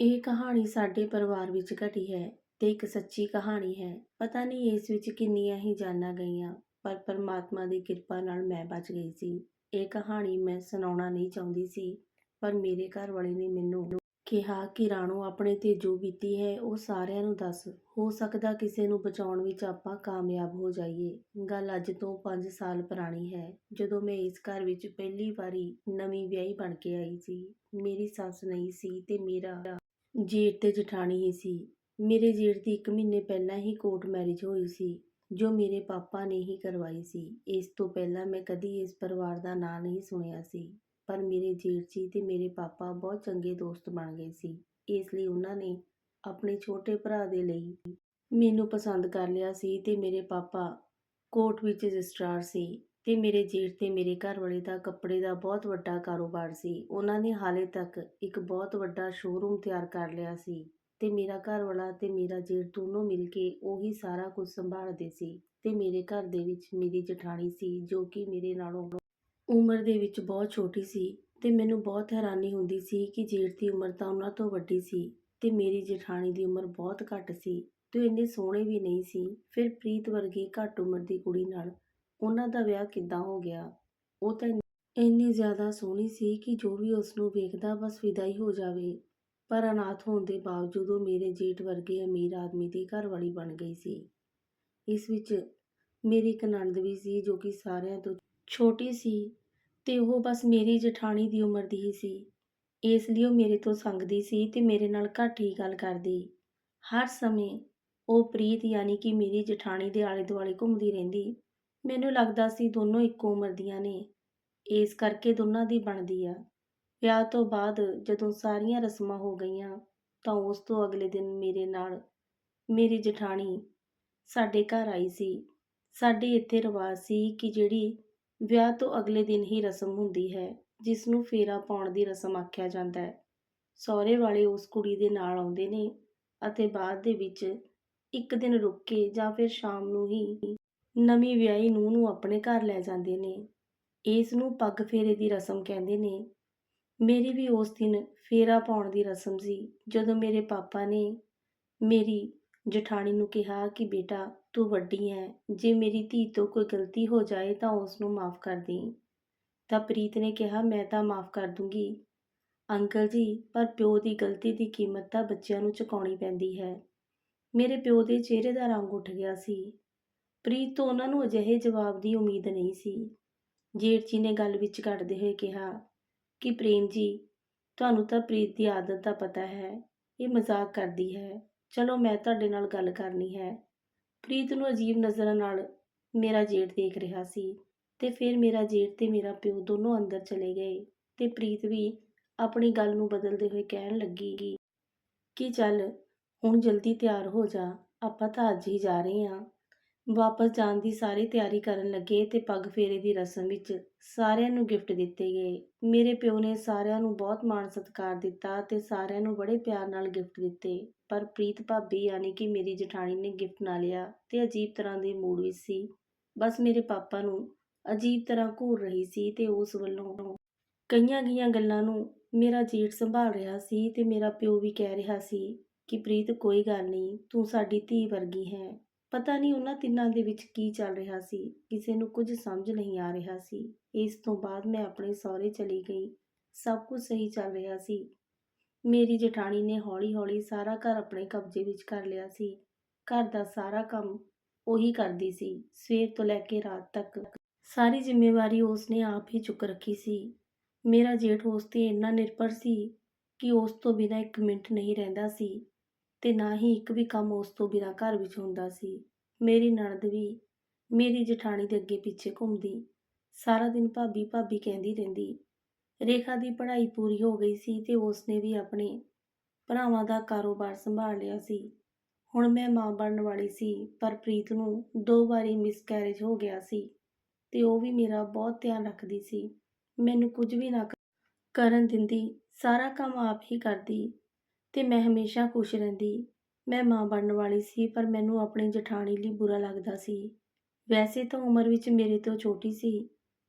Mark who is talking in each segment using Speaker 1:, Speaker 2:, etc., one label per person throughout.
Speaker 1: ਇਹ ਕਹਾਣੀ ਸਾਡੇ ਪਰਿਵਾਰ ਵਿੱਚ ਘਟੀ ਹੈ ਤੇ ਇੱਕ ਸੱਚੀ ਕਹਾਣੀ ਹੈ। ਪਤਾ ਨਹੀਂ ਇਸ ਵਿੱਚ ਕਿੰਨੀਆਂ ਹੀ ਜਾਨਾਂ ਗਈਆਂ, ਪਰ ਪਰਮਾਤਮਾ ਦੀ ਕਿਰਪਾ ਨਾਲ ਮੈਂ ਬਚ ਗਈ ਸੀ। ਇਹ ਕਹਾਣੀ ਮੈਂ ਸੁਣਾਉਣਾ ਨਹੀਂ ਚਾਹੁੰਦੀ ਸੀ, ਪਰ ਮੇਰੇ ਘਰ ਵਾਲੇ ਨੇ ਮੈਨੂੰ ਕਿਹਾ ਕਿ ਰਾਣੋ ਆਪਣੇ ਤੇ ਜੋ ਬੀਤੀ ਹੈ, ਉਹ ਸਾਰਿਆਂ ਨੂੰ ਦੱਸ। ਹੋ ਸਕਦਾ ਕਿਸੇ ਨੂੰ ਬਚਾਉਣ ਵਿੱਚ ਆਪਾਂ ਕਾਮਯਾਬ ਹੋ ਜਾਈਏ। ਗੱਲ ਅੱਜ ਤੋਂ 5 ਸਾਲ ਪੁਰਾਣੀ ਹੈ, ਜਦੋਂ ਮੈਂ ਇਸ ਘਰ ਵਿੱਚ ਪਹਿਲੀ ਵਾਰੀ ਨਵੀਂ ਵਿਆਹੀ ਬਣ ਕੇ ਆਈ ਸੀ। ਮੇਰੀ ਸੱਸ ਨਹੀਂ ਸੀ ਤੇ ਮੇਰਾ ਜੇਠ ਤੇ ਜਠਾਣੀ ਹੀ ਸੀ। ਮੇਰੇ ਜੇਠ ਦੀ 1 ਮਹੀਨੇ ਪਹਿਲਾਂ ਹੀ ਕੋਰਟ ਮੈਰਿਜ ਹੋਈ ਸੀ, ਜੋ ਮੇਰੇ ਪਾਪਾ ਨੇ ਹੀ ਕਰਵਾਈ ਸੀ। ਇਸ ਤੋਂ ਪਹਿਲਾਂ ਮੈਂ ਕਦੀ ਇਸ ਪਰਿਵਾਰ ਦਾ ਨਾਂ ਨਹੀਂ ਸੁਣਿਆ ਸੀ, ਪਰ ਮੇਰੇ ਜੇਠ ਜੀ ਤੇ ਮੇਰੇ ਪਾਪਾ ਬਹੁਤ ਚੰਗੇ ਦੋਸਤ ਬਣ ਗਏ ਸੀ। ਇਸ ਲਈ ਉਹਨਾਂ ਨੇ ਆਪਣੇ ਛੋਟੇ ਭਰਾ ਦੇ ਲਈ ਮੈਨੂੰ ਪਸੰਦ ਕਰ ਲਿਆ ਸੀ ਤੇ ਮੇਰੇ ਪਾਪਾ ਕੋਰਟ ਵਿੱਚ ਰਜਿਸਟਰਾਰ ਸੀ। ਤੇ ਮੇਰੇ ਜੇਠ ਤੇ ਮੇਰੇ ਘਰ ਵਾਲੇ ਦਾ ਕੱਪੜੇ ਦਾ ਬਹੁਤ ਵੱਡਾ ਕਾਰੋਬਾਰ ਸੀ। ਉਹਨਾਂ ਨੇ ਹਾਲੇ ਤੱਕ ਇੱਕ ਬਹੁਤ ਵੱਡਾ ਸ਼ੋਰੂਮ ਤਿਆਰ ਕਰ ਲਿਆ ਸੀ ਤੇ ਮੇਰਾ ਘਰਵਾਲਾ ਤੇ ਮੇਰਾ ਜੇਠ ਦੋਨੋਂ ਮਿਲ ਕੇ ਉਹੀ ਸਾਰਾ ਕੁਝ ਸੰਭਾਲਦੇ ਸੀ ਤੇ ਮੇਰੇ ਘਰ ਦੇ ਵਿੱਚ ਮੇਰੀ ਜਠਾਣੀ ਸੀ ਜੋ ਕਿ ਮੇਰੇ ਨਾਲੋਂ ਉਮਰ ਦੇ ਵਿੱਚ ਬਹੁਤ ਛੋਟੀ ਸੀ ਤੇ ਮੈਨੂੰ ਬਹੁਤ ਹੈਰਾਨੀ ਹੁੰਦੀ ਸੀ ਕਿ ਜੇਠ ਦੀ ਉਮਰ ਤਾਂ ਉਹਨਾਂ ਤੋਂ ਵੱਡੀ ਸੀ ਤੇ ਮੇਰੀ ਜਠਾਣੀ ਦੀ ਉਮਰ ਬਹੁਤ ਘੱਟ ਸੀ। ਤੇ ਇੰਨੇ ਸੋਹਣੇ ਵੀ ਨਹੀਂ ਸੀ। ਫਿਰ ਪ੍ਰੀਤ ਵਰਗੀ ਘੱਟ ਉਮਰ ਦੀ ਕੁੜੀ ਨਾਲ ਉਹਨਾਂ ਦਾ ਵਿਆਹ ਕਿੱਦਾਂ ਹੋ ਗਿਆ? ਉਹ ਤਾਂ ਇੰਨੀ ਜ਼ਿਆਦਾ ਸੋਹਣੀ ਸੀ ਕਿ ਜੋ ਵੀ ਉਸ ਨੂੰ ਵੇਖਦਾ ਬਸ ਵਿਦਾ ਹੀ ਹੋ ਜਾਵੇ। ਪਰ ਅਨਾਥ ਹੋਣ ਦੇ ਬਾਵਜੂਦ ਉਹ ਮੇਰੇ ਜੇਠ ਵਰਗੇ ਅਮੀਰ ਆਦਮੀ ਦੀ ਘਰਵਾਲੀ ਬਣ ਗਈ ਸੀ। ਇਸ ਵਿੱਚ ਮੇਰੀ ਇੱਕ ਨਣਦ ਵੀ ਸੀ ਜੋ ਕਿ ਸਾਰਿਆਂ ਤੋਂ ਛੋਟੀ ਸੀ ਤੇ ਉਹ ਬਸ ਮੇਰੀ ਜਠਾਣੀ ਦੀ ਉਮਰ ਦੀ ਹੀ ਸੀ। ਇਸ ਲਈ ਉਹ ਮੇਰੇ ਤੋਂ ਸੰਗਦੀ ਸੀ ਤੇ ਮੇਰੇ ਨਾਲ ਘੱਟ ਹੀ ਗੱਲ ਕਰਦੀ। ਹਰ ਸਮੇਂ ਉਹ ਪ੍ਰੀਤ ਯਾਨੀ ਕਿ ਮੇਰੀ ਜਠਾਣੀ ਦੇ ਆਲੇ ਦੁਆਲੇ ਘੁੰਮਦੀ ਰਹਿੰਦੀ ਮੈਨੂੰ ਲੱਗਦਾ ਸੀ ਦੋਨੋਂ ਇੱਕੋ ਉਮਰ ਦੀਆਂ ਨੇ। ਇਸ ਕਰਕੇ ਦੋਨਾਂ ਦੀ ਬਣਦੀ ਆ। ਵਿਆਹ ਤੋਂ ਬਾਅਦ ਜਦੋਂ ਸਾਰੀਆਂ ਰਸਮਾਂ ਹੋ ਗਈਆਂ, ਤਾਂ ਉਸ ਤੋਂ ਅਗਲੇ ਦਿਨ ਮੇਰੇ ਨਾਲ ਮੇਰੀ ਜਠਾਣੀ ਸਾਡੇ ਘਰ ਆਈ ਸੀ। ਸਾਡੇ ਇੱਥੇ ਰਿਵਾਜ ਸੀ ਕਿ ਜਿਹੜੀ ਵਿਆਹ ਤੋਂ ਅਗਲੇ ਦਿਨ ਹੀ ਰਸਮ ਹੁੰਦੀ ਹੈ ਜਿਸ ਨੂੰ ਫੇਰਾ ਪਾਉਣ ਦੀ ਰਸਮ ਆਖਿਆ ਜਾਂਦਾ ਹੈ। ਸਹੁਰੇ ਵਾਲੇ ਉਸ ਕੁੜੀ ਦੇ ਨਾਲ ਆਉਂਦੇ ਨੇ ਅਤੇ ਬਾਅਦ ਦੇ ਵਿੱਚ ਇੱਕ ਦਿਨ ਰੁਕ ਕੇ ਜਾਂ ਫਿਰ ਸ਼ਾਮ ਨੂੰ ਹੀ ਨਵੀਂ ਵਿਆਹੀ ਨੂੰਹ ਨੂੰ ਆਪਣੇ ਘਰ ਲੈ ਜਾਂਦੇ ਨੇ। ਇਸ ਨੂੰ ਪੱਗ ਫੇਰੇ ਦੀ ਰਸਮ ਕਹਿੰਦੇ ਨੇ। ਮੇਰੀ ਵੀ ਉਸ ਦਿਨ ਫੇਰਾ ਪਾਉਣ ਦੀ ਰਸਮ ਸੀ, ਜਦੋਂ ਮੇਰੇ ਪਾਪਾ ਨੇ ਮੇਰੀ ਜਠਾਣੀ ਨੂੰ ਕਿਹਾ ਕਿ ਬੇਟਾ, ਤੂੰ ਵੱਡੀ ਹੈ, ਜੇ ਮੇਰੀ ਧੀ ਤੋਂ ਕੋਈ ਗਲਤੀ ਹੋ ਜਾਏ ਤਾਂ ਉਸ ਨੂੰ ਮਾਫ ਕਰ ਦੇਂ। ਤਾਂ ਪ੍ਰੀਤ ਨੇ ਕਿਹਾ, ਮੈਂ ਤਾਂ ਮਾਫ ਕਰ ਦੂੰਗੀ। ਅੰਕਲ ਜੀ, ਪਰ ਪਿਓ ਦੀ ਗਲਤੀ ਦੀ ਕੀਮਤ ਤਾਂ ਬੱਚਿਆਂ ਨੂੰ ਚੁਕਾਉਣੀ ਪੈਂਦੀ ਹੈ। ਮੇਰੇ ਪਿਓ ਦੇ ਚਿਹਰੇ ਦਾ ਰੰਗ ਉੱਠ ਗਿਆ ਸੀ। ਪ੍ਰੀਤ ਤੋਂ ਉਹਨਾਂ ਨੂੰ ਅਜਿਹੇ ਜਵਾਬ ਦੀ ਉਮੀਦ ਨਹੀਂ ਸੀ। ਜੇਠ ਜੀ ਨੇ ਗੱਲ ਵਿੱਚ ਕੱਢਦੇ ਹੋਏ ਕਿਹਾ, ਕਿ ਪ੍ਰੇਮ ਜੀ, ਤੁਹਾਨੂੰ ਤਾਂ ਪ੍ਰੀਤ ਦੀ ਆਦਤ ਦਾ ਪਤਾ ਹੈ, ਇਹ ਮਜ਼ਾਕ ਕਰਦੀ ਹੈ। ਚਲੋ, ਮੈਂ ਤੁਹਾਡੇ ਨਾਲ ਗੱਲ ਕਰਨੀ ਹੈ। ਪ੍ਰੀਤ ਨੂੰ ਅਜੀਬ ਨਜ਼ਰਾਂ ਨਾਲ ਮੇਰਾ ਜੇਠ ਦੇਖ ਰਿਹਾ ਸੀ ਤੇ ਫਿਰ ਮੇਰਾ ਜੇਠ ਤੇ ਮੇਰਾ ਪਿਓ ਦੋਨੋਂ ਅੰਦਰ ਚਲੇ ਗਏ ਤੇ ਪ੍ਰੀਤ ਵੀ ਆਪਣੀ ਗੱਲ ਨੂੰ ਬਦਲਦੇ ਹੋਏ ਕਹਿਣ ਲੱਗੀ ਕਿ ਚੱਲ, ਹੁਣ ਜਲਦੀ ਤਿਆਰ ਹੋ ਜਾ, ਆਪਾਂ ਤਾਂ ਅੱਜ ਹੀ ਜਾ ਰਹੇ ਹਾਂ। ਵਾਪਸ ਜਾਣ ਦੀ ਸਾਰੀ ਤਿਆਰੀ ਕਰਨ ਲੱਗੇ ਤੇ ਪੱਗ ਫੇਰੇ ਦੀ ਰਸਮ ਵਿੱਚ ਸਾਰਿਆਂ ਨੂੰ ਗਿਫਟ ਦਿੱਤੇ ਗਏ। ਮੇਰੇ ਪਿਓ ਨੇ ਸਾਰਿਆਂ ਨੂੰ ਬਹੁਤ ਮਾਣ ਸਤਿਕਾਰ ਦਿੱਤਾ ਤੇ ਸਾਰਿਆਂ ਨੂੰ ਬੜੇ ਪਿਆਰ ਨਾਲ ਗਿਫਟ ਦਿੱਤੇ। ਪਰ ਪ੍ਰੀਤ ਭਾਬੀ ਯਾਨੀ ਕਿ ਮੇਰੀ ਜਠਾਣੀ ਨੇ ਗਿਫਟ ਨਾ ਲਿਆ ਤੇ ਅਜੀਬ ਤਰ੍ਹਾਂ ਦੇ ਮੂਡ ਵਿੱਚ ਸੀ। ਬਸ ਮੇਰੇ ਪਾਪਾ ਨੂੰ ਅਜੀਬ ਤਰ੍ਹਾਂ ਘੂਰ ਰਹੀ ਸੀ ਤੇ ਉਸ ਵੱਲੋਂ ਕਈਆਂ ਗਈਆਂ ਗੱਲਾਂ ਨੂੰ ਮੇਰਾ ਜੇਠ ਸੰਭਾਲ ਰਿਹਾ ਸੀ ਤੇ ਮੇਰਾ ਪਿਓ ਵੀ ਕਹਿ ਰਿਹਾ ਸੀ ਕਿ, ਪ੍ਰੀਤ, ਕੋਈ ਗੱਲ ਨਹੀਂ, ਤੂੰ ਸਾਡੀ ਧੀ ਵਰਗੀ ਹੈ। ਪਤਾ ਨਹੀਂ ਉਹਨਾਂ ਤਿੰਨਾਂ ਦੇ ਵਿੱਚ ਕੀ ਚੱਲ ਰਿਹਾ ਸੀ, ਕਿਸੇ ਨੂੰ ਕੁਝ ਸਮਝ ਨਹੀਂ ਆ ਰਿਹਾ ਸੀ। ਇਸ ਤੋਂ ਬਾਅਦ ਮੈਂ ਆਪਣੇ ਸਹੁਰੇ ਚਲੀ ਗਈ। ਸਭ ਕੁਝ ਸਹੀ ਚੱਲ ਰਿਹਾ ਸੀ। ਮੇਰੀ ਜਠਾਣੀ ਨੇ ਹੌਲੀ-ਹੌਲੀ ਸਾਰਾ ਘਰ ਆਪਣੇ ਕਬਜ਼ੇ ਵਿੱਚ ਕਰ ਲਿਆ ਸੀ। ਘਰ ਦਾ ਸਾਰਾ ਕੰਮ ਉਹੀ ਕਰਦੀ ਸੀ, ਸਵੇਰ ਤੋਂ ਲੈ ਕੇ ਰਾਤ ਤੱਕ। ਸਾਰੀ ਜ਼ਿੰਮੇਵਾਰੀ ਉਸਨੇ ਆਪ ਹੀ ਚੁੱਕ ਰੱਖੀ ਸੀ। ਮੇਰਾ ਜੇਠ ਉਸ ਤੇ ਇੰਨਾ ਨਿਰਭਰ ਸੀ ਕਿ ਉਸ ਤੋਂ ਬਿਨਾਂ ਇੱਕ ਮਿੰਟ ਨਹੀਂ ਰਹਿੰਦਾ ਸੀ। ਤੇ ਨਾ ਹੀ ਇੱਕ ਵੀ ਕੰਮ ਉਸ ਤੋਂ ਬਿਨਾਂ ਘਰ ਵਿੱਚ ਹੁੰਦਾ ਸੀ। ਮੇਰੀ ਨਣਦ ਵੀ ਮੇਰੀ ਜਠਾਣੀ ਦੇ ਅੱਗੇ ਪਿੱਛੇ ਘੁੰਮਦੀ। ਸਾਰਾ ਦਿਨ ਭਾਬੀ ਭਾਬੀ ਕਹਿੰਦੀ ਰਹਿੰਦੀ। ਰੇਖਾ ਦੀ ਪੜ੍ਹਾਈ ਪੂਰੀ ਹੋ ਗਈ ਸੀ ਤੇ ਉਸਨੇ ਵੀ ਆਪਣੇ ਭਰਾਵਾਂ ਦਾ ਕਾਰੋਬਾਰ ਸੰਭਾਲ ਲਿਆ ਸੀ। ਹੁਣ ਮੈਂ ਮਾਂ ਬਣਨ ਵਾਲੀ ਸੀ, ਪਰ ਪ੍ਰੀਤ ਨੂੰ ਦੋ ਵਾਰੀ ਮਿਸਕੈਰੇਜ ਹੋ ਗਿਆ ਸੀ ਤੇ ਉਹ ਵੀ ਮੇਰਾ ਬਹੁਤ ਧਿਆਨ ਰੱਖਦੀ ਸੀ। ਮੈਨੂੰ ਕੁਝ ਵੀ ਨਾ ਕਰਨ ਦਿੰਦੀ, ਸਾਰਾ ਕੰਮ ਆਪ ਹੀ ਕਰਦੀ। ਅਤੇ ਮੈਂ ਹਮੇਸ਼ਾ ਖੁਸ਼ ਰਹਿੰਦੀ। ਮੈਂ ਮਾਂ ਬਣਨ ਵਾਲੀ ਸੀ, ਪਰ ਮੈਨੂੰ ਆਪਣੀ ਜਠਾਣੀ ਲਈ ਬੁਰਾ ਲੱਗਦਾ ਸੀ। ਵੈਸੇ ਤਾਂ ਉਮਰ ਵਿੱਚ ਮੇਰੇ ਤੋਂ ਛੋਟੀ ਸੀ,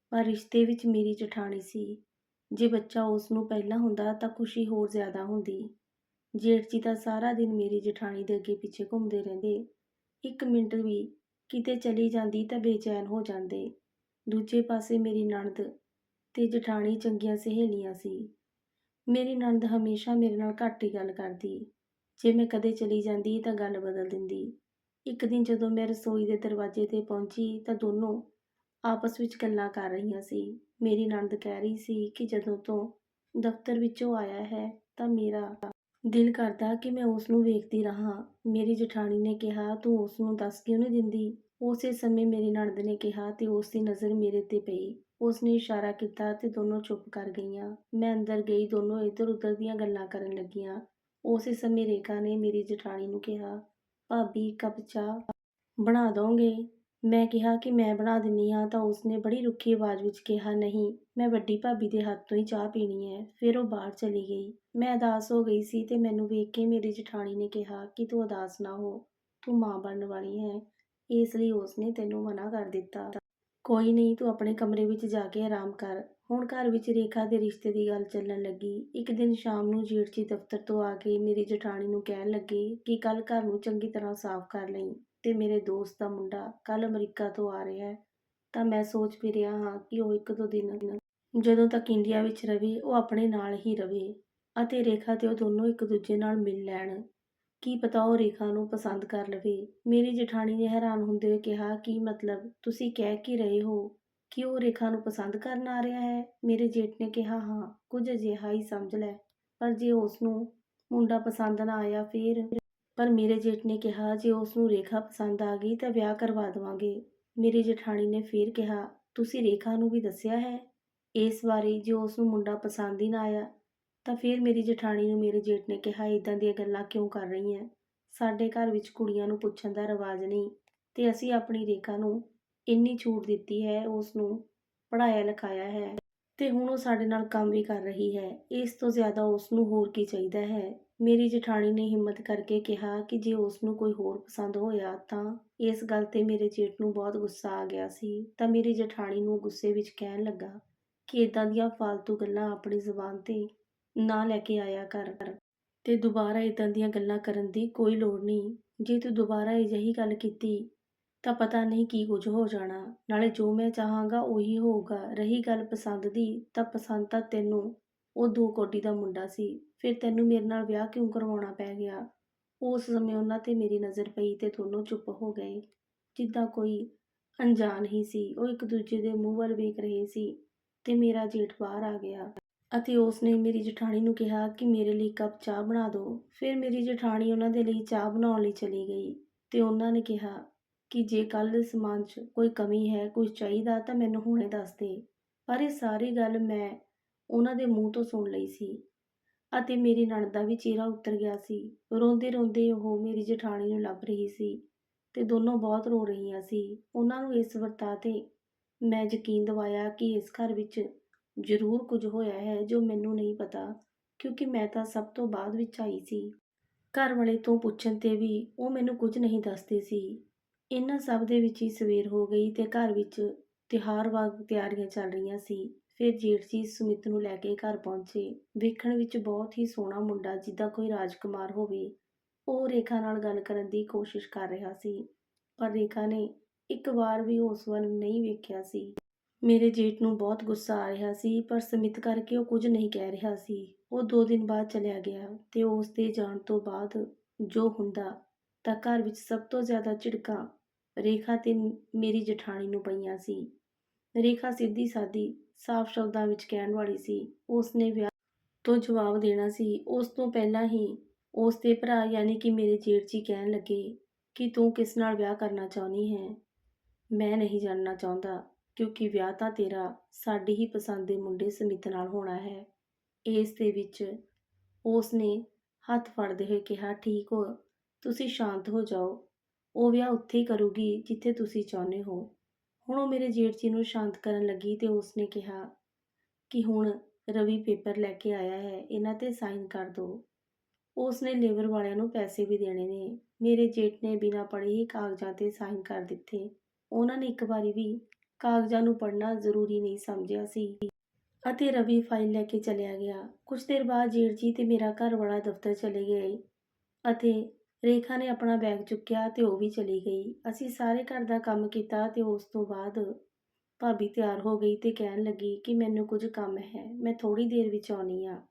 Speaker 1: ਪਰ ਰਿਸ਼ਤੇ ਵਿੱਚ ਮੇਰੀ ਜਠਾਣੀ ਸੀ। ਜੇ ਬੱਚਾ ਉਸ ਨੂੰ ਪਹਿਲਾਂ ਹੁੰਦਾ ਤਾਂ ਖੁਸ਼ੀ ਹੋਰ ਜ਼ਿਆਦਾ ਹੁੰਦੀ। ਜੇਠ ਜੀ ਤਾਂ ਸਾਰਾ ਦਿਨ ਮੇਰੀ ਜਠਾਣੀ ਦੇ ਅੱਗੇ ਪਿੱਛੇ ਘੁੰਮਦੇ ਰਹਿੰਦੇ। ਇੱਕ ਮਿੰਟ ਵੀ ਕਿਤੇ ਚਲੀ ਜਾਂਦੀ ਤਾਂ ਬੇਚੈਨ ਹੋ ਜਾਂਦੇ। ਦੂਜੇ ਪਾਸੇ ਮੇਰੀ ਨਣਦ ਤੇ ਜਠਾਣੀ ਚੰਗੀਆਂ ਸਹੇਲੀਆਂ ਸੀ। ਮੇਰੀ ਨਣਦ ਹਮੇਸ਼ਾ ਮੇਰੇ ਨਾਲ ਘੱਟ ਹੀ ਗੱਲ ਕਰਦੀ। ਜੇ ਮੈਂ ਕਦੇ ਚਲੀ ਜਾਂਦੀ ਤਾਂ ਗੱਲ ਬਦਲ ਦਿੰਦੀ। ਇੱਕ ਦਿਨ ਜਦੋਂ ਮੈਂ ਰਸੋਈ ਦੇ ਦਰਵਾਜ਼ੇ ਤੇ ਪਹੁੰਚੀ ਤਾਂ ਦੋਨੋਂ ਆਪਸ ਵਿੱਚ ਗੱਲਾਂ ਕਰ ਰਹੀਆਂ ਸੀ। ਮੇਰੀ ਨਣਦ ਕਹਿ ਰਹੀ ਸੀ ਕਿ ਜਦੋਂ ਤੋਂ ਦਫ਼ਤਰ ਵਿੱਚੋਂ ਆਇਆ ਹੈ ਤਾਂ ਮੇਰਾ ਦਿਲ ਕਰਦਾ ਕਿ ਮੈਂ ਉਸ ਨੂੰ ਵੇਖਦੀ ਰਹਾਂ। ਮੇਰੀ ਜਠਾਣੀ ਨੇ ਕਿਹਾ, ਤੂੰ ਉਸ ਨੂੰ ਦੱਸ ਕਿਉਂ ਨਹੀਂ ਦਿੰਦੀ? ਉਸੇ ਸਮੇਂ ਮੇਰੀ ਨਣਦ ਨੇ ਕਿਹਾ ਤੇ ਉਸ ਦੀ ਨਜ਼ਰ ਮੇਰੇ ਤੇ ਪਈ। ਉਸ ਨੇ ਇਸ਼ਾਰਾ ਕੀਤਾ ਤੇ ਦੋਨੋਂ ਚੁੱਪ ਕਰ ਗਈਆਂ। ਮੈਂ ਅੰਦਰ ਗਈ, ਦੋਨੋਂ ਇੱਧਰ ਉੱਧਰ ਦੀਆਂ ਗੱਲਾਂ ਕਰਨ ਲੱਗੀਆਂ। ਉਸੇ ਸਮੇਂ ਰੇਖਾ ਨੇ ਮੇਰੀ ਜਠਾਣੀ ਨੂੰ ਕਿਹਾ, ਭਾਬੀ ਕੱਪ ਚਾਹ ਬਣਾ ਦੋਗੇ? ਮੈਂ ਕਿਹਾ ਕਿ ਮੈਂ ਬਣਾ ਦਿੰਨੀ ਹਾਂ, ਤਾਂ ਉਸਨੇ ਬੜੀ ਰੁੱਖੀ ਆਵਾਜ਼ ਵਿੱਚ ਕਿਹਾ, ਨਹੀਂ, ਮੈਂ ਵੱਡੀ ਭਾਬੀ ਦੇ ਹੱਥ ਤੋਂ ਹੀ ਚਾਹ ਪੀਣੀ ਹੈ। ਫਿਰ ਉਹ ਬਾਹਰ ਚਲੀ ਗਈ। ਮੈਂ ਉਦਾਸ ਹੋ ਗਈ ਸੀ ਤੇ ਮੈਨੂੰ ਵੇਖ ਕੇ ਮੇਰੀ ਜਠਾਣੀ ਨੇ ਕਿਹਾ ਕਿ ਤੂੰ ਅਦਾਸ ਨਾ ਹੋ, ਤੂੰ ਮਾਂ ਬਣਨ ਵਾਲੀ ਹੈ। ਇਸ ਲਈ ਉਸਨੇ ਤੈਨੂੰ ਮਨਾ ਕਰ ਦਿੱਤਾ। ਕੋਈ ਨਹੀਂ, ਤੂੰ ਆਪਣੇ ਕਮਰੇ ਵਿੱਚ ਜਾ ਕੇ ਆਰਾਮ ਕਰ। ਹੁਣ ਘਰ ਵਿੱਚ ਰੇਖਾ ਦੇ ਰਿਸ਼ਤੇ ਦੀ ਗੱਲ ਚੱਲਣ ਲੱਗੀ। ਇੱਕ ਦਿਨ ਸ਼ਾਮ ਨੂੰ ਜੇਠ ਜੀ ਦਫ਼ਤਰ ਤੋਂ ਆ ਕੇ ਮੇਰੀ ਜਠਾਣੀ ਨੂੰ ਕਹਿਣ ਲੱਗੇ ਕਿ ਕੱਲ ਘਰ ਨੂੰ ਚੰਗੀ ਤਰ੍ਹਾਂ ਸਾਫ਼ ਕਰ ਲਈ ਤੇ ਮੇਰੇ ਦੋਸਤ ਦਾ ਮੁੰਡਾ ਕੱਲ ਅਮਰੀਕਾ ਤੋਂ ਆ ਰਿਹਾ ਹੈ। ਤਾਂ ਮੈਂ ਸੋਚ ਵੀ ਰਿਹਾ ਹਾਂ ਕਿ ਉਹ ਇੱਕ ਦੋ ਦਿਨ ਜਦੋਂ ਤੱਕ ਇੰਡੀਆ ਵਿੱਚ ਰਵੇ, ਉਹ ਆਪਣੇ ਨਾਲ ਹੀ ਰਵੇ ਅਤੇ ਰੇਖਾ ਤੇ ਉਹ ਦੋਨੋਂ ਇੱਕ ਦੂਜੇ ਨਾਲ ਮਿਲ ਲੈਣ। ਕੀ ਪਤਾ ਉਹ ਰੇਖਾ ਨੂੰ ਪਸੰਦ ਕਰ ਲਵੇ? ਮੇਰੀ ਜਠਾਣੀ ਨੇ ਹੈਰਾਨ ਹੁੰਦੇ ਹੋਏ ਕਿਹਾ, ਕਿ ਮਤਲਬ? ਤੁਸੀਂ ਕਹਿ ਕੀ ਰਹੇ ਹੋ? ਕਿ ਉਹ ਰੇਖਾ ਨੂੰ ਪਸੰਦ ਕਰਨ ਆ ਰਿਹਾ ਹੈ? ਮੇਰੇ ਜੇਠ ਨੇ ਕਿਹਾ, ਹਾਂ, ਕੁਝ ਅਜਿਹਾ ਹੀ ਸਮਝ ਲੈ। ਪਰ ਜੇ ਉਸ ਨੂੰ ਮੁੰਡਾ ਪਸੰਦ ਨਾ ਆਇਆ ਫਿਰ? ਪਰ ਮੇਰੇ ਜੇਠ ਨੇ ਕਿਹਾ, ਜੇ ਉਸ ਨੂੰ ਰੇਖਾ ਪਸੰਦ ਆ ਗਈ ਤਾਂ ਵਿਆਹ ਕਰਵਾ ਦੇਵਾਂਗੇ। ਮੇਰੀ ਜਠਾਣੀ ਨੇ ਫਿਰ ਕਿਹਾ, ਤੁਸੀਂ ਰੇਖਾ ਨੂੰ ਵੀ ਦੱਸਿਆ ਹੈ? ਇਸ ਬਾਰੇ ਜੇ ਉਸ ਨੂੰ ਮੁੰਡਾ ਪਸੰਦ ਹੀ ਨਾ ਆਇਆ ਤਾਂ ਫਿਰ ਮੇਰੀ ਜਠਾਣੀ ਨੂੰ ਮੇਰੇ ਜੇਠ ਨੇ ਕਿਹਾ ਇਦਾਂ ਦੀਆਂ ਗੱਲਾਂ ਕਿਉਂ ਕਰ ਰਹੀ ਹੈ ਸਾਡੇ ਘਰ ਵਿੱਚ ਕੁੜੀਆਂ ਨੂੰ ਪੁੱਛਣ ਦਾ ਰਿਵਾਜ ਨਹੀਂ। ਤੇ ਅਸੀਂ ਆਪਣੀ ਰੇਖਾ ਨੂੰ ਇੰਨੀ ਛੂਟ ਦਿੱਤੀ ਹੈ ਉਸ ਨੂੰ ਪੜ੍ਹਾਇਆ ਲਿਖਾਇਆ ਹੈ ਤੇ ਹੁਣ ਉਹ ਸਾਡੇ ਨਾਲ ਕੰਮ ਵੀ ਕਰ ਰਹੀ ਹੈ। ਇਸ ਤੋਂ ਜ਼ਿਆਦਾ ਉਸ ਨੂੰ ਹੋਰ ਕੀ ਚਾਹੀਦਾ ਹੈ? ਮੇਰੀ ਜਠਾਣੀ ਨੇ ਹਿੰਮਤ ਕਰਕੇ ਕਿਹਾ ਕਿ ਜੇ ਉਸ ਨੂੰ ਕੋਈ ਹੋਰ ਪਸੰਦ ਹੋਇਆ ਤਾਂ ਇਸ ਗੱਲ ਤੇ ਮੇਰੇ ਜੇਠ ਨੂੰ ਬਹੁਤ ਗੁੱਸਾ ਆ ਗਿਆ ਸੀ। ਤਾਂ ਮੇਰੀ ਜਠਾਣੀ ਨੂੰ ਗੁੱਸੇ ਵਿੱਚ ਕਹਿਣ ਲੱਗਾ ਕਿ ਇਦਾਂ ਦੀਆਂ ਫालतू ਗੱਲਾਂ ਆਪਣੀ ਜ਼ੁਬਾਨ ਤੇ ਨਾ ਲੈ ਕੇ ਆਇਆ ਕਰ। ਤੇ ਦੁਬਾਰਾ ਇਦਾਂ ਦੀਆਂ ਗੱਲਾਂ ਕਰਨ ਦੀ ਕੋਈ ਲੋੜ ਨਹੀਂ। ਜੇ ਤੂੰ ਦੁਬਾਰਾ ਅਜਿਹੀ ਗੱਲ ਕੀਤੀ, ਤਾਂ ਪਤਾ ਨਹੀਂ ਕੀ ਕੁਝ ਹੋ ਜਾਣਾ। ਨਾਲੇ ਜੋ ਮੈਂ ਚਾਹਾਂਗਾ ਉਹੀ ਹੋਊਗਾ। ਰਹੀ ਗੱਲ ਪਸੰਦ ਦੀ, ਤਾਂ ਪਸੰਦ ਤਾਂ ਤੈਨੂੰ। ਉਹ ਦੋ ਕੋਟੀ ਦਾ ਮੁੰਡਾ ਸੀ। ਫਿਰ ਤੈਨੂੰ ਮੇਰੇ ਨਾਲ ਵਿਆਹ ਕਿਉਂ ਕਰਵਾਉਣਾ ਪੈ ਗਿਆ? ਉਸ ਸਮੇਂ ਉਹਨਾਂ ਤੇ ਮੇਰੀ ਨਜ਼ਰ ਪਈ ਤੇ ਦੋਨੋਂ ਚੁੱਪ ਹੋ ਗਏ। ਜਿੱਦਾਂ ਕੋਈ ਅਣਜਾਣ ਹੀ ਸੀ। ਉਹ ਇੱਕ ਦੂਜੇ ਦੇ ਮੂੰਹ ਵੱਲ ਵੇਖ ਰਹੇ ਸੀ ਤੇ ਮੇਰਾ ਜੇਠ ਬਾਹਰ ਆ ਗਿਆ। ਅਤੇ ਉਸ ਨੇ ਮੇਰੀ ਜਠਾਣੀ ਨੂੰ ਕਿਹਾ ਕਿ ਮੇਰੇ ਲਈ ਕੱਪ ਚਾਹ ਬਣਾ ਦਿਓ। ਫਿਰ ਮੇਰੀ ਜਠਾਣੀ ਉਹਨਾਂ ਦੇ ਲਈ ਚਾਹ ਬਣਾਉਣ ਲਈ ਚਲੀ ਗਈ ਅਤੇ ਉਹਨਾਂ ਨੇ ਕਿਹਾ ਕਿ ਜੇ ਕੱਲ੍ਹ ਸਮਾਨ 'ਚ ਕੋਈ ਕਮੀ ਹੈ, ਕੁਝ ਚਾਹੀਦਾ ਤਾਂ ਮੈਨੂੰ ਹੁਣੇ ਦੱਸ ਦੇ। ਪਰ ਇਹ ਸਾਰੀ ਗੱਲ ਮੈਂ ਉਹਨਾਂ ਦੇ ਮੂੰਹ ਤੋਂ ਸੁਣ ਲਈ ਸੀ ਅਤੇ ਮੇਰੀ ਨਣਦ ਦਾ ਵੀ ਚਿਹਰਾ ਉਤਰ ਗਿਆ ਸੀ। ਰੋਂਦੇ ਰੋਂਦੇ ਉਹ ਮੇਰੀ ਜਠਾਣੀ ਨੂੰ ਲੱਭ ਰਹੀ ਸੀ ਤੇ ਦੋਨੋਂ ਬਹੁਤ ਰੋ ਰਹੀਆਂ ਸੀ। ਉਹਨਾਂ ਨੂੰ ਇਸ ਵਰਤਾ ਤੇ ਮੈਂ ਯਕੀਨ ਦਿਵਾਇਆ ਕਿ ਇਸ ਘਰ ਵਿੱਚ ਜ਼ਰੂਰ ਕੁਝ ਹੋਇਆ ਹੈ ਜੋ ਮੈਨੂੰ ਨਹੀਂ ਪਤਾ, ਕਿਉਂਕਿ ਮੈਂ ਤਾਂ ਸਭ ਤੋਂ ਬਾਅਦ ਵਿੱਚ ਆਈ ਸੀ। ਘਰ ਵਾਲੇ ਤੋਂ ਪੁੱਛਣ ਤੇ ਵੀ ਉਹ ਮੈਨੂੰ ਕੁਝ ਨਹੀਂ ਦੱਸਦੇ ਸੀ। ਇਹਨਾਂ ਸਭ ਦੇ ਵਿੱਚ ਹੀ ਸਵੇਰ ਹੋ ਗਈ ਤੇ ਘਰ ਵਿੱਚ ਤਿਉਹਾਰ ਵਾਂਗ ਤਿਆਰੀਆਂ ਚੱਲ ਰਹੀਆਂ ਸੀ। ਫਿਰ ਜੇਠਜੀ ਸੁਮਿਤ ਨੂੰ ਲੈ ਕੇ ਘਰ ਪਹੁੰਚੇ। ਵੇਖਣ ਵਿੱਚ ਬਹੁਤ ਹੀ ਸੋਹਣਾ ਮੁੰਡਾ ਜਿੱਦਾਂ ਕੋਈ ਰਾਜਕੁਮਾਰ ਹੋਵੇ। ਉਹ ਰੇਖਾ ਨਾਲ ਗੱਲ ਕਰਨ ਦੀ ਕੋਸ਼ਿਸ਼ ਕਰ ਰਿਹਾ ਸੀ, ਪਰ ਰੇਖਾ ਨੇ ਇੱਕ ਵਾਰ ਵੀ ਉਸ ਵੱਲ ਨਹੀਂ ਵੇਖਿਆ ਸੀ। ਮੇਰੇ ਜੇਠ ਨੂੰ ਬਹੁਤ ਗੁੱਸਾ ਆ ਰਿਹਾ ਸੀ, ਪਰ ਸਮਿਤ ਕਰਕੇ ਉਹ ਕੁਝ ਨਹੀਂ ਕਹਿ ਰਿਹਾ ਸੀ। ਉਹ ਦੋ ਦਿਨ ਬਾਅਦ ਚਲਿਆ ਗਿਆ ਤੇ ਉਸ ਦੇ ਜਾਣ ਤੋਂ ਬਾਅਦ ਜੋ ਹੁੰਦਾ ਤਾਂ ਘਰ ਵਿੱਚ ਸਭ ਤੋਂ ਜ਼ਿਆਦਾ ਝਿੜਕਾਂ ਰੇਖਾ ਤੇ ਮੇਰੀ ਜਠਾਣੀ ਨੂੰ ਪਈਆਂ ਸੀ। ਰੇਖਾ ਸਿੱਧੀ ਸਾਦੀ ਸਾਫ਼ ਸ਼ਬਦਾਂ ਵਿੱਚ ਕਹਿਣ ਵਾਲੀ ਸੀ, ਉਸ ਨੇ ਵਿਆਹ ਤੋਂ ਜਵਾਬ ਦੇਣਾ ਸੀ। ਉਸ ਤੋਂ ਪਹਿਲਾਂ ਹੀ ਉਸ ਦੇ ਭਰਾ ਯਾਨੀ ਕਿ ਮੇਰੇ ਜੇਠ ਜੀ ਕਹਿਣ ਲੱਗੇ ਕਿ ਤੂੰ ਕਿਸ ਨਾਲ ਵਿਆਹ ਕਰਨਾ ਚਾਹੁੰਦੀ ਹੈ? ਮੈਂ ਨਹੀਂ ਜਾਣਨਾ ਚਾਹੁੰਦਾ। ਕਿਉਂਕਿ ਵਿਆਹ ਤਾਂ ਤੇਰਾ ਸਾਡੀ ਹੀ ਪਸੰਦ ਦੇ ਮੁੰਡੇ ਸਮਿਤ ਨਾਲ ਹੋਣਾ ਹੈ। ਇਸ ਦੇ ਵਿੱਚ ਉਸ ਨੇ ਹੱਥ ਫੜਦੇ ਹੋਏ ਕਿਹਾ, ਠੀਕ ਹੋ, ਤੁਸੀਂ ਸ਼ਾਂਤ ਹੋ ਜਾਓ। ਉਹ ਵਿਆਹ ਉੱਥੇ ਹੀ ਕਰੂਗੀ ਜਿੱਥੇ ਤੁਸੀਂ ਚਾਹੁੰਦੇ ਹੋ। ਹੁਣ ਉਹ ਮੇਰੇ ਜੇਠ ਜੀ ਨੂੰ ਸ਼ਾਂਤ ਕਰਨ ਲੱਗੀ ਤੇ ਉਸ ਨੇ ਕਿਹਾ ਕਿ ਹੁਣ ਰਵੀ ਪੇਪਰ ਲੈ ਕੇ ਆਇਆ ਹੈ, ਇਹਨਾਂ ਤੇ ਸਾਈਨ ਕਰ ਦਿਓ ਉਸ ਨੇ ਲੇਬਰ ਵਾਲਿਆਂ ਨੂੰ ਪੈਸੇ ਵੀ ਦੇਣੇ ਨੇ। ਮੇਰੇ ਜੇਠ ਨੇ ਬਿਨਾਂ ਪੜ੍ਹੇ ਹੀ ਕਾਗਜ਼ਾਂ ਤੇ ਸਾਈਨ ਕਰ ਦਿੱਤੇ। ਉਹਨਾਂ ਨੇ ਇੱਕ ਵਾਰੀ ਵੀ ਕਾਗਜ਼ਾਂ ਨੂੰ ਪੜ੍ਹਨਾ ਜ਼ਰੂਰੀ ਨਹੀਂ ਸਮਝਿਆ ਸੀ। ਅਤੇ ਰਵੀ ਫਾਈਲ ਲੈ ਕੇ ਚਲਿਆ ਗਿਆ। ਕੁਝ ਦੇਰ ਬਾਅਦ ਜੇਠ ਜੀ ਤੇ ਮੇਰਾ ਘਰ ਵਾਲਾ ਦਫ਼ਤਰ ਚਲੇ ਗਏ ਅਤੇ ਰੇਖਾ ਨੇ ਆਪਣਾ ਬੈਗ ਚੁੱਕਿਆ ਤੇ ਉਹ ਵੀ ਚਲੀ ਗਈ। ਅਸੀਂ ਸਾਰੇ ਘਰ ਦਾ ਕੰਮ ਕੀਤਾ ਤੇ ਉਸ ਤੋਂ ਬਾਅਦ ਭਾਬੀ ਤਿਆਰ ਹੋ ਗਈ ਤੇ ਕਹਿਣ ਲੱਗੀ ਕਿ ਮੈਨੂੰ ਕੁਝ ਕੰਮ ਹੈ, ਮੈਂ ਥੋੜੀ ਦੇਰ ਵਿੱਚ ਆਉਣੀ ਆ।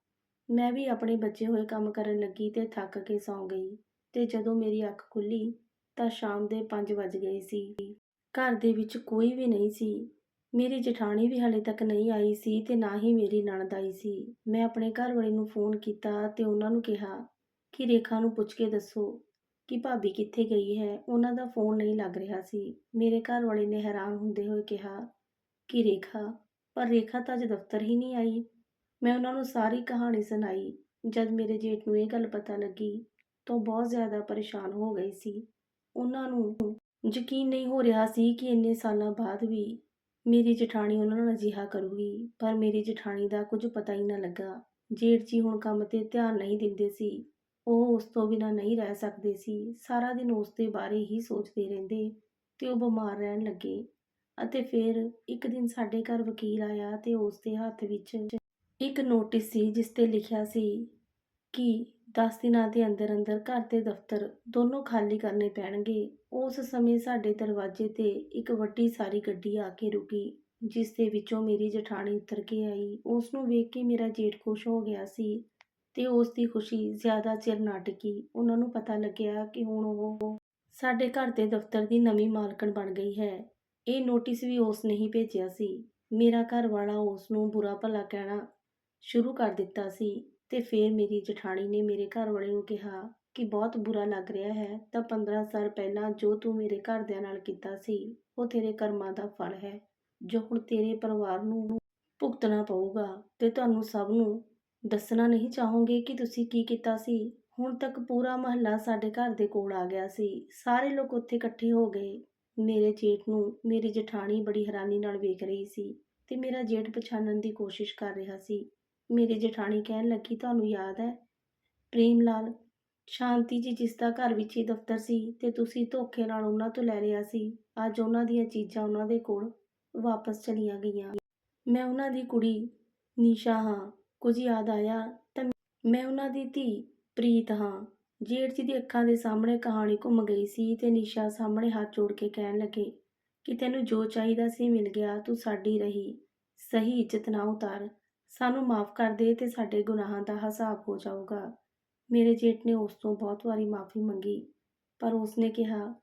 Speaker 1: ਮੈਂ ਵੀ ਆਪਣੇ ਬਚੇ ਹੋਏ ਕੰਮ ਕਰਨ ਲੱਗੀ ਤੇ ਥੱਕ ਕੇ ਸੌਂ ਗਈ ਤੇ ਜਦੋਂ ਮੇਰੀ ਅੱਖ ਖੁੱਲੀ ਤਾਂ ਸ਼ਾਮ ਦੇ 5 ਵੱਜ ਗਏ ਸੀ। ਘਰ ਦੇ ਵਿੱਚ ਕੋਈ ਵੀ ਨਹੀਂ ਸੀ। ਮੇਰੀ ਜਠਾਣੀ ਵੀ ਹਾਲੇ ਤੱਕ ਨਹੀਂ ਆਈ ਸੀ ਤੇ ਨਾ ਹੀ ਮੇਰੀ ਨਣਦ ਆਈ ਸੀ। ਮੈਂ ਆਪਣੇ ਘਰ ਵਾਲੇ ਨੂੰ ਫੋਨ ਕੀਤਾ ਤੇ ਉਹਨਾਂ ਨੂੰ ਕਿਹਾ ਕਿ ਰੇਖਾ ਨੂੰ ਪੁੱਛ ਕੇ ਦੱਸੋ ਕਿ ਭਾਬੀ ਕਿੱਥੇ ਗਈ ਹੈ। ਉਹਨਾਂ ਦਾ ਫੋਨ ਨਹੀਂ ਲੱਗ ਰਿਹਾ ਸੀ। ਮੇਰੇ ਘਰ ਵਾਲੇ ਨੇ ਹੈਰਾਨ ਹੁੰਦੇ ਹੋਏ ਕਿਹਾ ਕਿ ਰੇਖਾ, ਪਰ ਰੇਖਾ ਤਾਂ ਅੱਜ ਦਫ਼ਤਰ ਹੀ ਨਹੀਂ ਆਈ। ਮੈਂ ਉਹਨਾਂ ਨੂੰ ਸਾਰੀ ਕਹਾਣੀ ਸੁਣਾਈ। ਜਦ ਮੇਰੇ ਜੇਠ ਨੂੰ ਇਹ ਗੱਲ ਪਤਾ ਲੱਗੀ ਤਾਂ ਉਹ ਬਹੁਤ ਜ਼ਿਆਦਾ ਪਰੇਸ਼ਾਨ ਹੋ ਗਏ ਸੀ। ਉਹਨਾਂ ਨੂੰ ਯਕੀਨ ਨਹੀਂ ਹੋ ਰਿਹਾ ਸੀ ਕਿ ਇੰਨੇ ਸਾਲਾਂ ਬਾਅਦ ਵੀ ਮੇਰੀ ਜਠਾਣੀ ਉਹਨਾਂ ਨਾਲ ਅਜਿਹਾ ਕਰੂਗੀ, ਪਰ ਮੇਰੀ ਜਠਾਣੀ ਦਾ ਕੁਝ ਪਤਾ ਹੀ ਨਾ ਲੱਗਾ। ਜੇਠ ਜੀ ਹੁਣ ਕੰਮ ਤੇ ਧਿਆਨ ਨਹੀਂ ਦਿੰਦੇ ਸੀ। ਉਹ ਉਸ ਤੋਂ ਬਿਨਾਂ ਨਹੀਂ ਰਹਿ ਸਕਦੇ ਸੀ। ਸਾਰਾ ਦਿਨ ਉਸ ਦੇ ਬਾਰੇ ਹੀ ਸੋਚਦੇ ਰਹਿੰਦੇ ਤੇ ਉਹ ਬਿਮਾਰ ਰਹਿਣ ਲੱਗੇ। ਅਤੇ ਫਿਰ ਇੱਕ ਦਿਨ ਸਾਡੇ ਘਰ ਵਕੀਲ ਆਇਆ ਤੇ ਉਸ ਦੇ ਹੱਥ ਵਿੱਚ ਇੱਕ ਨੋਟਿਸ ਸੀ, ਜਿਸ ਤੇ ਲਿਖਿਆ ਸੀ ਕਿ 10 ਦਿਨਾਂ ਦੇ ਅੰਦਰ ਅੰਦਰ ਘਰ ਤੇ ਦਫ਼ਤਰ ਦੋਨੋਂ ਖਾਲੀ ਕਰਨੇ ਪੈਣਗੇ। ਉਸ ਸਮੇਂ ਸਾਡੇ ਦਰਵਾਜ਼ੇ ਤੇ ਇੱਕ ਵੱਡੀ ਸਾਰੀ ਗੱਡੀ ਆ ਕੇ ਰੁਕੀ, ਜਿਸ ਦੇ ਵਿੱਚੋਂ ਮੇਰੀ ਜਠਾਣੀ ਉਤਰ ਕੇ ਆਈ। ਉਸ ਨੂੰ ਵੇਖ ਕੇ ਮੇਰਾ ਜੇਠ ਖੁਸ਼ ਹੋ ਗਿਆ ਸੀ ਤੇ ਉਸ ਦੀ ਖੁਸ਼ੀ ਜ਼ਿਆਦਾ ਚਿਰ ਨਾ ਟਿਕੀ। ਉਹਨਾਂ ਨੂੰ ਪਤਾ ਲੱਗਿਆ ਕਿ ਹੁਣ ਉਹ ਸਾਡੇ ਘਰ ਦੇ ਦਫ਼ਤਰ ਦੀ ਨਵੀਂ ਮਾਲਕਣ ਬਣ ਗਈ ਹੈ। ਇਹ ਨੋਟਿਸ ਵੀ ਉਸ ਨੇ ਹੀ ਭੇਜਿਆ ਸੀ। ਮੇਰਾ ਘਰ ਵਾਲਾ ਉਸ ਨੂੰ ਬੁਰਾ ਭਲਾ ਕਹਿਣਾ ਸ਼ੁਰੂ ਕਰ ਦਿੱਤਾ ਸੀ। ਤੇ ਫਿਰ ਮੇਰੀ ਜਠਾਣੀ ਨੇ ਮੇਰੇ ਘਰ ਵਾਲੇ ਨੂੰ ਕਿਹਾ ਕਿ ਬਹੁਤ ਬੁਰਾ ਲੱਗ ਰਿਹਾ ਹੈ, ਤਾਂ 15 ਸਾਲ ਪਹਿਲਾਂ ਜੋ ਤੂੰ ਮੇਰੇ ਘਰਦਿਆਂ ਨਾਲ ਕੀਤਾ ਸੀ, ਉਹ ਤੇਰੇ ਕਰਮਾਂ ਦਾ ਫਲ ਹੈ, ਜੋ ਹੁਣ ਤੇਰੇ ਪਰਿਵਾਰ ਨੂੰ ਭੁਗਤਣਾ ਪਊਗਾ, ਤੇ ਤੁਹਾਨੂੰ ਸਭ ਨੂੰ ਦੱਸਣਾ ਨਹੀਂ ਚਾਹੋਗੇ ਕਿ ਤੁਸੀਂ ਕੀ ਕੀਤਾ ਸੀ। ਹੁਣ ਤੱਕ ਪੂਰਾ ਮਹੱਲਾ ਸਾਡੇ ਘਰ ਦੇ ਕੋਲ ਆ ਗਿਆ ਸੀ। ਸਾਰੇ ਲੋਕ ਉੱਥੇ ਇਕੱਠੇ ਹੋ ਗਏ। ਮੇਰੇ ਜੇਠ ਨੂੰ ਮੇਰੀ ਜਠਾਣੀ ਬੜੀ ਹੈਰਾਨੀ ਨਾਲ ਵੇਖ ਰਹੀ ਸੀ ਤੇ ਮੇਰਾ ਜੇਠ ਪਛਾਣਨ ਦੀ ਕੋਸ਼ਿਸ਼ ਕਰ ਰਿਹਾ ਸੀ। ਮੇਰੀ ਜਠਾਣੀ ਕਹਿਣ ਲੱਗੀ, ਤੁਹਾਨੂੰ ਯਾਦ ਹੈ? ਪ੍ਰੇਮ ਲਾਲ, ਸ਼ਾਂਤੀ ਜੀ ਜਿਸ ਦਾ ਘਰ ਵਿੱਚ ਹੀ ਦਫ਼ਤਰ ਸੀ ਤੇ ਤੁਸੀਂ ਧੋਖੇ ਨਾਲ ਉਹਨਾਂ ਤੋਂ ਲੈ ਲਿਆ ਸੀ, ਅੱਜ ਉਹਨਾਂ ਦੀਆਂ ਚੀਜ਼ਾਂ ਉਹਨਾਂ ਦੇ ਕੋਲ ਵਾਪਸ ਚਲੀਆਂ ਗਈਆਂ। ਮੈਂ ਉਹਨਾਂ ਦੀ ਕੁੜੀ ਨੀਸ਼ਾ ਹਾਂ, ਕੁਝ ਯਾਦ ਆਇਆ ਤਾਂ ਮੈਂ ਉਹਨਾਂ ਦੀ ਧੀ ਪ੍ਰੀਤ ਹਾਂ। ਜੇਠ ਜੀ ਦੀ ਅੱਖਾਂ ਦੇ ਸਾਹਮਣੇ ਕਹਾਣੀ ਘੁੰਮ ਗਈ ਸੀ ਤੇ ਨੀਸ਼ਾ ਸਾਹਮਣੇ ਹੱਥ ਜੋੜ ਕੇ ਕਹਿਣ ਲੱਗੇ, ਕਿ ਤੈਨੂੰ ਜੋ ਚਾਹੀਦਾ ਸੀ ਮਿਲ ਗਿਆ, ਤੂੰ ਸਾਡੀ ਰਹੀ, ਸਹੀ ਇੱਜ਼ਤ ਨਾ ਉਤਾਰ। ਸਾਨੂੰ ਮਾਫ ਕਰ ਦੇ ਤੇ ਸਾਡੇ ਗੁਨਾਹਾਂ ਦਾ ਹਿਸਾਬ ਹੋ ਜਾਊਗਾ। ਮੇਰੇ ਜੇਠ ਨੇ ਉਸ ਤੋਂ ਬਹੁਤ ਵਾਰੀ ਮਾਫੀ ਮੰਗੀ, ਪਰ ਉਸਨੇ ਕਿਹਾ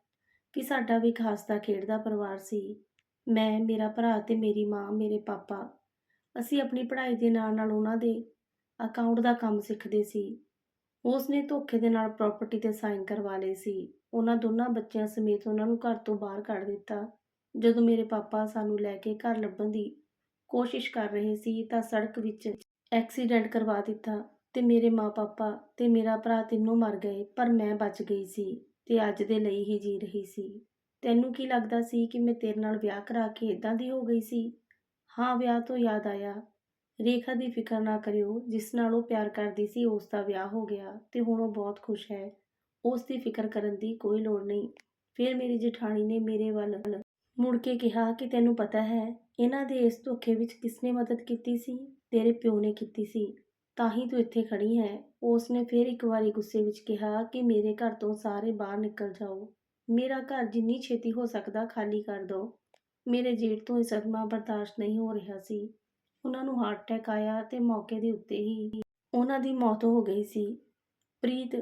Speaker 1: ਕਿ ਸਾਡਾ ਵੀ ਇੱਕ ਹੱਸਦਾ ਖੇਡਦਾ ਪਰਿਵਾਰ ਸੀ। ਮੈਂ, ਮੇਰਾ ਭਰਾ ਤੇ ਮੇਰੀ ਮਾਂ, ਮੇਰੇ ਪਾਪਾ, ਅਸੀਂ ਆਪਣੀ ਪੜ੍ਹਾਈ ਦੇ ਨਾਲ ਨਾਲ ਉਹਨਾਂ ਦੇ ਅਕਾਊਂਟ ਦਾ ਕੰਮ ਸਿੱਖਦੇ ਸੀ। ਉਸ ਨੇ ਧੋਖੇ ਦੇ ਨਾਲ ਪ੍ਰਾਪਰਟੀ ਤੇ ਸਾਈਨ ਕਰਵਾ ਲਏ ਸੀ। ਉਹਨਾਂ ਦੋਨਾਂ ਬੱਚਿਆਂ ਸਮੇਤ ਉਹਨਾਂ ਨੂੰ ਘਰ ਤੋਂ ਬਾਹਰ ਕੱਢ ਦਿੱਤਾ। ਜਦੋਂ ਮੇਰੇ ਪਾਪਾ ਸਾਨੂੰ ਲੈ ਕੇ ਘਰ ਲੱਭਣ ਦੀ ਕੋਸ਼ਿਸ਼ ਕਰ ਰਹੇ ਸੀ ਤਾਂ ਸੜਕ ਵਿੱਚ ਐਕਸੀਡੈਂਟ ਕਰਵਾ ਦਿੱਤਾ ਤੇ ਮੇਰੇ ਮਾਪੇ ਤੇ ਮੇਰਾ ਭਰਾ ਤਿੰਨੋਂ ਮਰ ਗਏ, ਪਰ ਮੈਂ ਬਚ ਗਈ ਸੀ ਤੇ ਅੱਜ ਦੇ ਲਈ ਹੀ ਜੀ ਰਹੀ ਸੀ। ਤੈਨੂੰ ਕੀ ਲੱਗਦਾ ਸੀ ਕਿ ਮੈਂ ਤੇਰੇ ਨਾਲ ਵਿਆਹ ਕਰਾ ਕੇ ਇਦਾਂ ਦੀ ਹੋ ਗਈ ਸੀ? ਹਾਂ, ਵਿਆਹ ਤੋਂ ਯਾਦ ਆਇਆ। ਰੇਖਾ ਦੀ ਫਿਕਰ ਨਾ ਕਰਿਓ, ਜਿਸ ਨਾਲ ਉਹ ਪਿਆਰ ਕਰਦੀ ਸੀ, ਉਸ ਦਾ ਵਿਆਹ ਹੋ ਗਿਆ ਤੇ ਹੁਣ ਉਹ ਬਹੁਤ ਖੁਸ਼ ਹੈ। ਉਸ ਦੀ ਫਿਕਰ ਕਰਨ ਦੀ ਕੋਈ ਲੋੜ ਨਹੀਂ। ਫਿਰ ਮੇਰੀ ਜਠਾਣੀ ਨੇ ਮੇਰੇ ਵੱਲ ਮੁੜ ਕੇ ਕਿਹਾ ਕਿ ਤੈਨੂੰ ਪਤਾ ਹੈ ਇਹਨਾਂ ਦੇ ਇਸ ਧੋਖੇ ਵਿੱਚ ਕਿਸਨੇ ਮਦਦ ਕੀਤੀ ਸੀ? ਤੇਰੇ ਪਿਓ ਨੇ ਕੀਤੀ ਸੀ। ਤਾਂ ਹੀ ਤੂੰ ਇੱਥੇ ਖੜੀ ਹੈ। ਉਸ ਨੇ ਫਿਰ ਇੱਕ ਵਾਰੀ ਗੁੱਸੇ ਵਿੱਚ ਕਿਹਾ ਕਿ ਮੇਰੇ ਘਰ ਤੋਂ ਸਾਰੇ ਬਾਹਰ ਨਿਕਲ ਜਾਓ। ਮੇਰਾ ਘਰ ਜਿੰਨੀ ਛੇਤੀ ਹੋ ਸਕਦਾ ਖਾਲੀ ਕਰ ਦਿਓ। ਮੇਰੇ ਜੇਠ ਤੋਂ ਇਹ ਸਦਮਾ ਬਰਦਾਸ਼ਤ ਨਹੀਂ ਹੋ ਰਿਹਾ ਸੀ। ਉਹਨਾਂ ਨੂੰ ਹਾਰਟ ਅਟੈਕ ਆਇਆ ਤੇ ਮੌਕੇ ਦੇ ਉੱਤੇ ਹੀ ਉਹਨਾਂ ਦੀ ਮੌਤ ਹੋ ਗਈ ਸੀ। ਪ੍ਰੀਤ,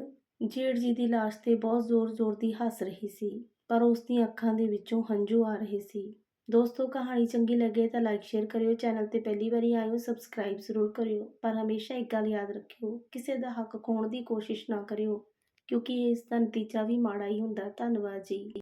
Speaker 1: ਜੇਠ ਜੀ ਦੀ ਲਾਸ਼ ਤੇ ਬਹੁਤ ਜ਼ੋਰ-ਜ਼ੋਰ ਦੀ ਹੱਸ ਰਹੀ ਸੀ, ਪਰ ਉਸ ਦੀਆਂ ਅੱਖਾਂ ਦੇ ਵਿੱਚੋਂ ਹੰਝੂ ਆ ਰਹੇ ਸੀ। ਦੋਸਤੋ, ਕਹਾਣੀ ਚੰਗੀ ਲੱਗੇ ਤਾਂ ਲਾਈਕ ਸ਼ੇਅਰ ਕਰਿਓ ਚੈਨਲ ਤੇ ਪਹਿਲੀ ਵਾਰੀ ਆਏ ਹੋ ਸਬਸਕ੍ਰਾਈਬ ਜ਼ਰੂਰ ਕਰਿਓ। ਪਰ ਹਮੇਸ਼ਾ ਇੱਕ ਗੱਲ ਯਾਦ ਰੱਖਿਓ, ਕਿਸੇ ਦਾ ਹੱਕ ਖੋਣ ਦੀ ਕੋਸ਼ਿਸ਼ ਨਾ ਕਰਿਓ, ਕਿਉਂਕਿ ਇਸ ਦਾ ਨਤੀਜਾ ਵੀ ਮਾੜਾ ਹੀ ਹੁੰਦਾ। ਧੰਨਵਾਦ ਜੀ।